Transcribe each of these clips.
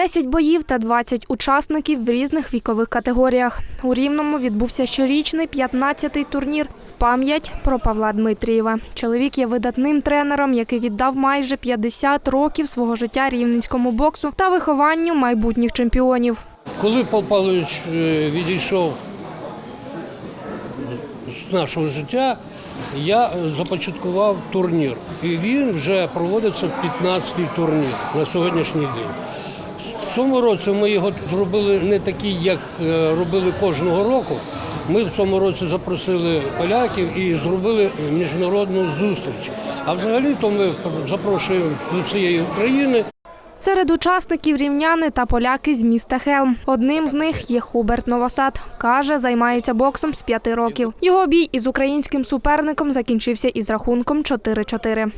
10 боїв та 20 учасників в різних вікових категоріях. У Рівному відбувся щорічний 15-й турнір в пам'ять про Павла Дмитрієва. Чоловік є видатним тренером, який віддав майже 50 років свого життя рівненському боксу та вихованню майбутніх чемпіонів. Коли Павло Павлович е, відійшов з нашого життя, я започаткував турнір. І він вже проводиться 15-й турнір на сьогоднішній день. Цьому році ми його зробили не такий, як е, робили кожного року. Ми в цьому році запросили поляків і зробили міжнародну зустріч. А взагалі то ми запрошуємо з усієї України. Серед учасників рівняни та поляки з міста Хелм. Одним з них є Хуберт Новосад. Каже, займається боксом з п'яти років. Його бій із українським суперником закінчився із рахунком 4-4.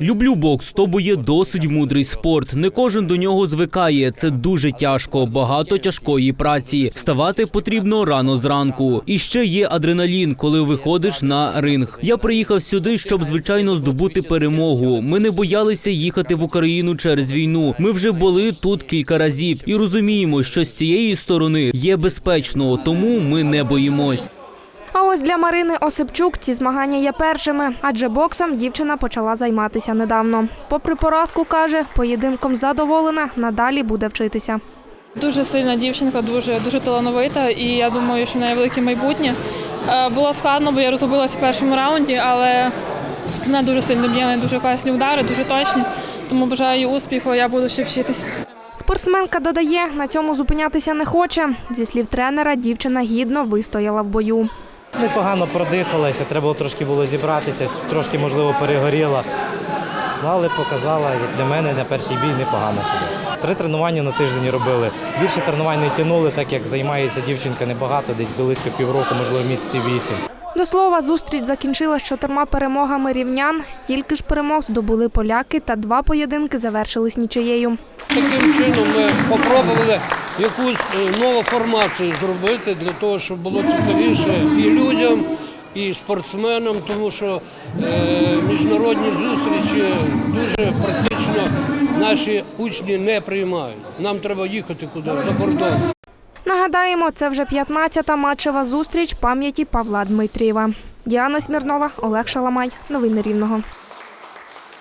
Люблю бокс, то бо є досить мудрий спорт. Не кожен до нього звикає. Це дуже тяжко, багато тяжкої праці. Вставати потрібно рано зранку. І ще є адреналін, коли виходиш на ринг. Я приїхав сюди, щоб звичайно здобути перемогу. Ми не боялися їхати в Україну через війну. Ми вже були тут кілька разів і розуміємо, що з цієї сторони є безпечно, тому ми не боїмось. Ось для Марини Осипчук ці змагання є першими, адже боксом дівчина почала займатися недавно. Попри поразку, каже, поєдинком задоволена, надалі буде вчитися. Дуже сильна дівчинка, дуже дуже талановита, і я думаю, що в неї велике майбутнє. Е, Було складно, бо я розгубилася в першому раунді, але вона дуже сильно б'є, дуже класні удари, дуже точні. Тому бажаю успіху, я буду ще вчитися. Спортсменка додає, на цьому зупинятися не хоче. Зі слів тренера, дівчина гідно вистояла в бою. Непогано продихалася, треба було трошки було зібратися, трошки, можливо, перегоріла. Ну, але показала, як для мене, на перший бій непогано себе. Три тренування на тиждень робили. Більше тренувань не тягнули, так як займається дівчинка небагато, десь близько півроку, можливо, місяців вісім. До слова, зустріч закінчилась чотирма перемогами рівнян. Стільки ж перемог здобули поляки, та два поєдинки завершились нічиєю. Таким чином ми спробували якусь е, нову формацію зробити для того, щоб було цікавіше і людям, і спортсменам, тому що е, міжнародні зустрічі дуже практично наші учні не приймають. Нам треба їхати куди за кордон. Нагадаємо, це вже 15-та матчева зустріч пам'яті Павла Дмитрієва. Діана Смірнова, Олег Шаламай. Новини Рівного.